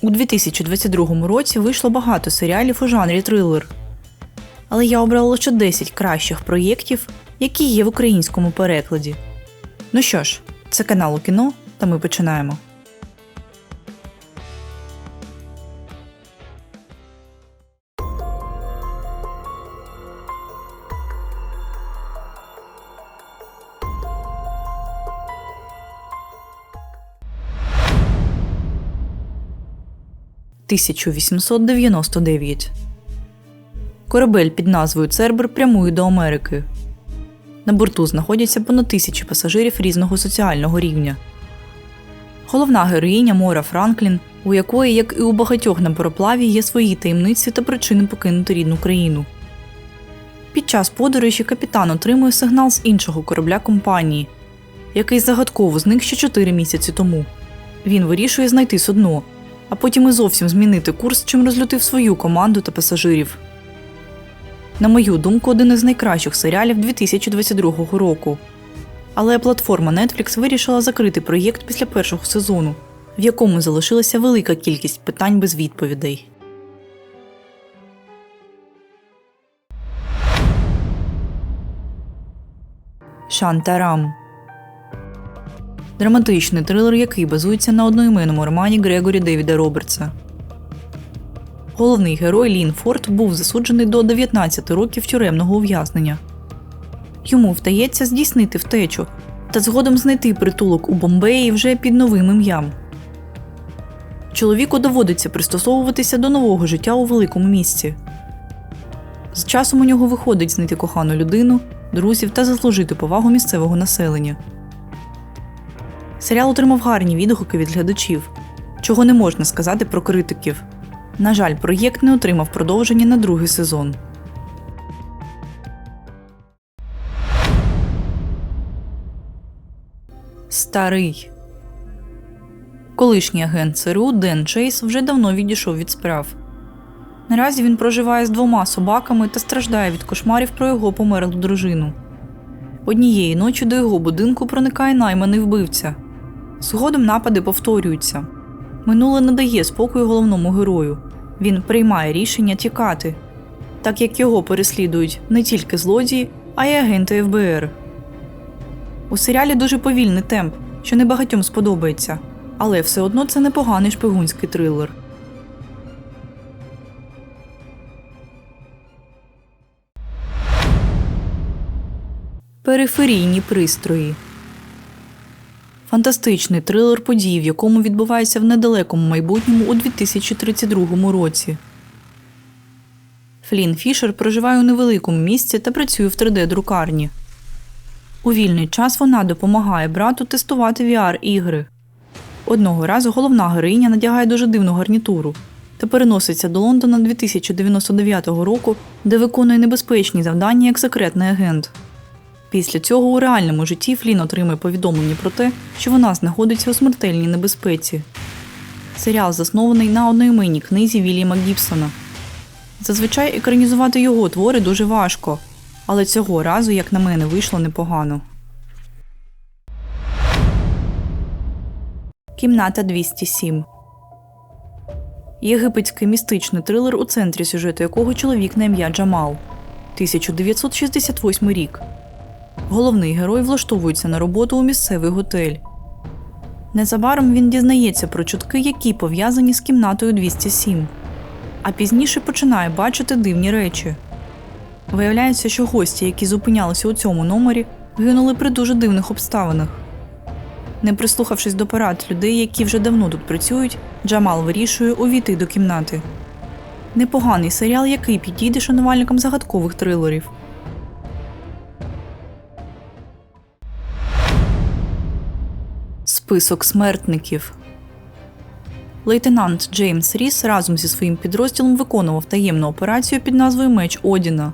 У 2022 році вийшло багато серіалів у жанрі трилер. Але я обрала лише 10 кращих проєктів, які є в українському перекладі. Ну що ж, це канал у кіно, та ми починаємо. «1899». Корабель під назвою Цербер прямує до Америки. На борту знаходяться понад тисячі пасажирів різного соціального рівня. Головна героїня Мора Франклін, у якої, як і у багатьох на пароплаві, є свої таємниці та причини покинути рідну країну. Під час подорожі капітан отримує сигнал з іншого корабля компанії, який загадково зник ще 4 місяці тому. Він вирішує знайти судно, а потім і зовсім змінити курс, чим розлютив свою команду та пасажирів. На мою думку, один із найкращих серіалів 2022 року. Але платформа Netflix вирішила закрити проєкт після першого сезону, в якому залишилася велика кількість питань без відповідей. Шантарам драматичний трилер, який базується на одноіменному романі Грегорі Девіда Робертса. Головний герой Лін Форд був засуджений до 19 років тюремного ув'язнення. Йому вдається здійснити втечу та згодом знайти притулок у Бомбеї вже під новим ім'ям. Чоловіку доводиться пристосовуватися до нового життя у великому місті. З часом у нього виходить знайти кохану людину, друзів та заслужити повагу місцевого населення. Серіал отримав гарні відгуки від глядачів, чого не можна сказати про критиків. На жаль, проєкт не отримав продовження на другий сезон. Старий колишній агент ЦРУ Ден Чейз вже давно відійшов від справ. Наразі він проживає з двома собаками та страждає від кошмарів про його померлу дружину. Однієї ночі до його будинку проникає найманий вбивця. Згодом напади повторюються. Минуле не дає спокою головному герою. Він приймає рішення тікати, так як його переслідують не тільки злодії, а й агенти ФБР. У серіалі дуже повільний темп, що не багатьом сподобається, але все одно це непоганий шпигунський трилер. Периферійні пристрої. Фантастичний трилер подій, в якому відбувається в недалекому майбутньому у 2032 році. Флін Фішер проживає у невеликому місці та працює в 3D-друкарні. У вільний час вона допомагає брату тестувати VR-ігри. Одного разу головна героїня надягає дуже дивну гарнітуру та переноситься до Лондона 2099 року, де виконує небезпечні завдання як секретний агент. Після цього у реальному житті Флін отримує повідомлення про те, що вона знаходиться у смертельній небезпеці. Серіал заснований на одноіменній книзі Вільяма Гібсона. Зазвичай екранізувати його твори дуже важко, але цього разу, як на мене, вийшло непогано. Кімната 207 Єгипетський містичний трилер, у центрі сюжету якого чоловік на ім'я Джамал. 1968 рік. Головний герой влаштовується на роботу у місцевий готель. Незабаром він дізнається про чутки, які пов'язані з кімнатою 207, а пізніше починає бачити дивні речі. Виявляється, що гості, які зупинялися у цьому номері, гинули при дуже дивних обставинах. Не прислухавшись до порад людей, які вже давно тут працюють, Джамал вирішує увійти до кімнати. Непоганий серіал, який підійде шанувальникам загадкових трилерів. Список смертників. Лейтенант Джеймс Ріс разом зі своїм підрозділом виконував таємну операцію під назвою Меч Одіна.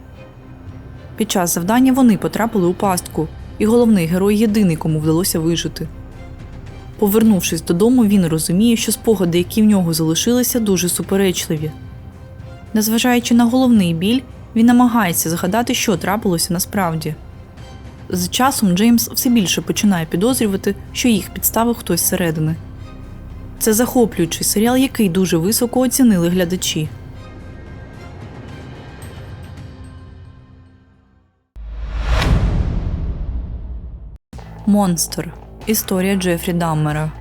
Під час завдання вони потрапили у пастку, і головний герой єдиний, кому вдалося вижити. Повернувшись додому, він розуміє, що спогади, які в нього залишилися, дуже суперечливі. Незважаючи на головний біль, він намагається згадати, що трапилося насправді. З часом Джеймс все більше починає підозрювати, що їх підставив хтось зсередини. Це захоплюючий серіал, який дуже високо оцінили глядачі. Монстр. Історія Джефрі Даммера.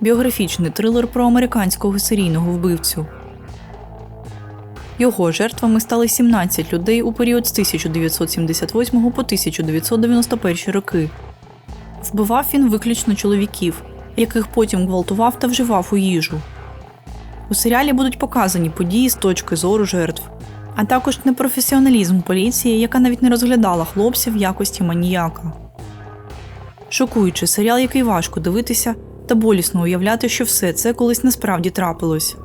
Біографічний трилер про американського серійного вбивцю. Його жертвами стали 17 людей у період з 1978 по 1991 роки. Вбивав він виключно чоловіків, яких потім гвалтував та вживав у їжу. У серіалі будуть показані події з точки зору жертв, а також непрофесіоналізм поліції, яка навіть не розглядала хлопців в якості маніяка. Шокуючий серіал, який важко дивитися та болісно уявляти, що все це колись насправді трапилось.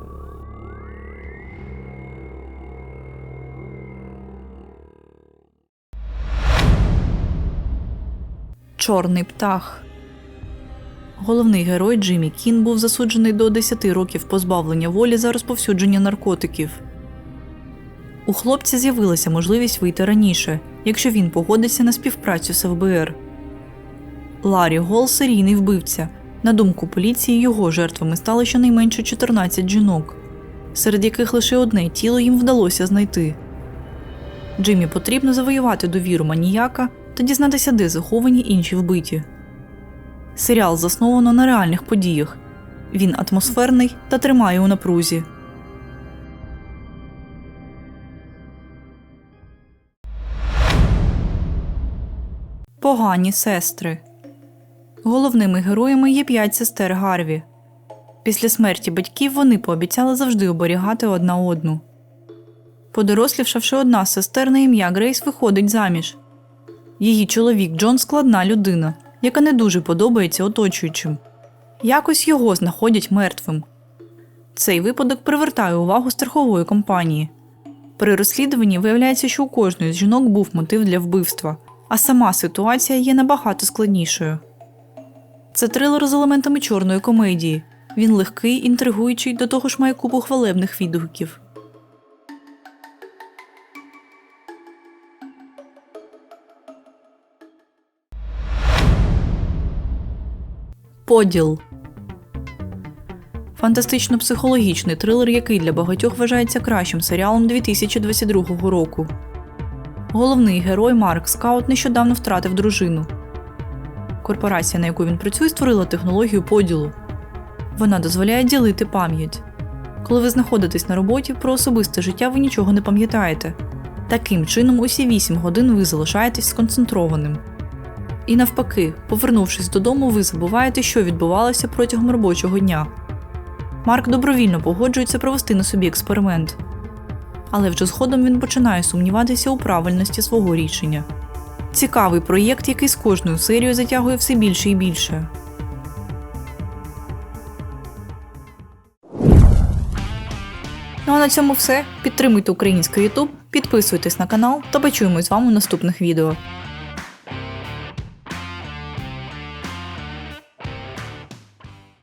Чорний птах. Головний герой Джиммі Кін був засуджений до 10 років позбавлення волі за розповсюдження наркотиків. У хлопця з'явилася можливість вийти раніше, якщо він погодиться на співпрацю з ФБР. Ларі Гол серійний вбивця. На думку поліції, його жертвами стали щонайменше 14 жінок, серед яких лише одне тіло їм вдалося знайти. Джиммі потрібно завоювати довіру маніяка та дізнатися, де заховані інші вбиті. Серіал засновано на реальних подіях. Він атмосферний та тримає у напрузі. Погані сестри. Головними героями є п'ять сестер Гарві. Після смерті батьків вони пообіцяли завжди оберігати одна одну. Подорослівшавши одна з сестер на ім'я Грейс виходить заміж. Її чоловік Джон складна людина, яка не дуже подобається оточуючим. Якось його знаходять мертвим. Цей випадок привертає увагу страхової компанії. При розслідуванні виявляється, що у кожної з жінок був мотив для вбивства, а сама ситуація є набагато складнішою. Це трилер з елементами чорної комедії. Він легкий, інтригуючий, до того ж має купу хвалебних відгуків. Поділ фантастично-психологічний трилер, який для багатьох вважається кращим серіалом 2022 року. Головний герой Марк Скаут нещодавно втратив дружину. Корпорація, на яку він працює, створила технологію поділу. Вона дозволяє ділити пам'ять. Коли ви знаходитесь на роботі, про особисте життя ви нічого не пам'ятаєте. Таким чином, усі 8 годин ви залишаєтесь сконцентрованим. І навпаки, повернувшись додому, ви забуваєте, що відбувалося протягом робочого дня. Марк добровільно погоджується провести на собі експеримент. Але вже згодом він починає сумніватися у правильності свого рішення. Цікавий проєкт, який з кожною серією затягує все більше і більше. Ну а на цьому все. Підтримуйте український YouTube, підписуйтесь на канал та почуємось з вами у наступних відео.